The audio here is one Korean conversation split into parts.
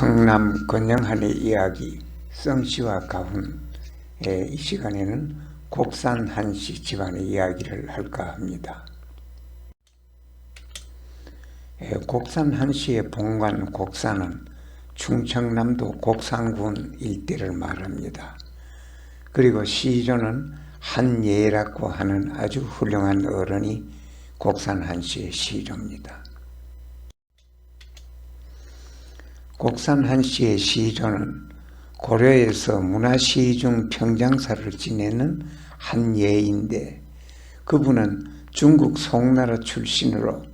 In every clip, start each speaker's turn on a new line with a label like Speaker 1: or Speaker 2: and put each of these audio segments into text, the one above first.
Speaker 1: 청남 권영한의 이야기 성씨와 가훈의 이 시간에는 곡산 한씨 집안의 이야기를 할까 합니다. 예, 곡산 한씨의 본관 곡산은 충청남도 곡산군 일대를 말합니다. 그리고 시조는 한예라고 하는 아주 훌륭한 어른이 곡산 한씨의 시조입니다. 곡산 한 씨의 시조는 고려에서 문화시 중 평장사를 지내는 한 예인데 그분은 중국 송나라 출신으로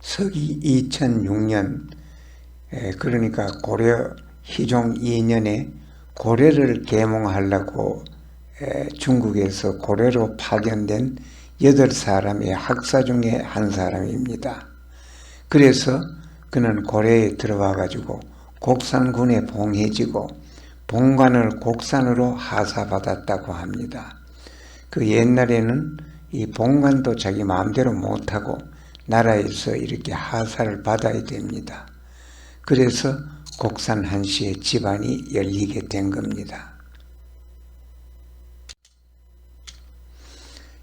Speaker 1: 서기 2006년 그러니까 고려 희종 2년에 고려를 계몽하려고 중국에서 고려로 파견된 여덟 사람의 학사 중에 한 사람입니다. 그래서 그는 고려에 들어와 가지고 곡산군에 봉해지고 본관을 곡산으로 하사받았다고 합니다. 그 옛날에는 이 본관도 자기 마음대로 못하고 나라에서 이렇게 하사를 받아야 됩니다. 그래서 곡산 한씨의 집안이 열리게 된 겁니다.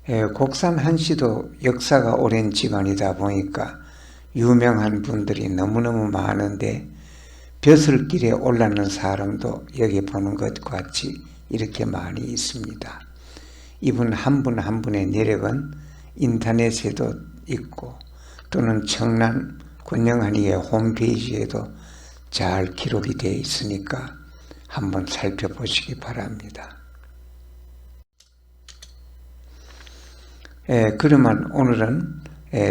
Speaker 1: 예, 곡산 한씨도 역사가 오랜 집안이다 보니까 유명한 분들이 너무너무 많은데 벼슬길에 올랐는 사람도 여기 보는 것 같이 이렇게 많이 있습니다. 이분 한분한 분의 내력은 인터넷에도 있고 또는 청남 권영한이의 홈페이지에도 잘 기록이 되어 있으니까 한번 살펴보시기 바랍니다. 예, 그러면 오늘은 예,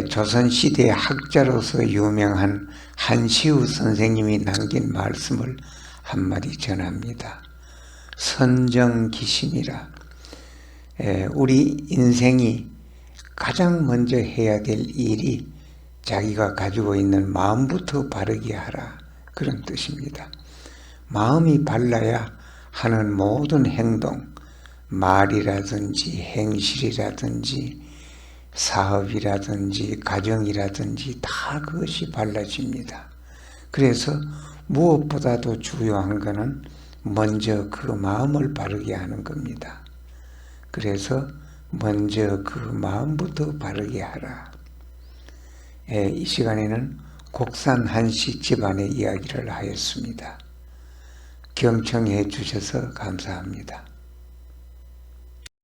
Speaker 1: 조선시대 학자로서 유명한 한시우 선생님이 남긴 말씀을 한마디 전합니다. 선정기심이라. 예, 우리 인생이 가장 먼저 해야 될 일이 자기가 가지고 있는 마음부터 바르게 하라. 그런 뜻입니다. 마음이 발라야 하는 모든 행동, 말이라든지 행실이라든지 사업이라든지 가정이라든지 다 그것이 발라집니다. 그래서 무엇보다도 중요한 것은 먼저 그 마음을 바르게 하는 겁니다. 그래서 먼저 그 마음부터 바르게 하라. 예, 이 시간에는 곡산 한씨 집안의 이야기를 하였습니다. 경청해 주셔서 감사합니다.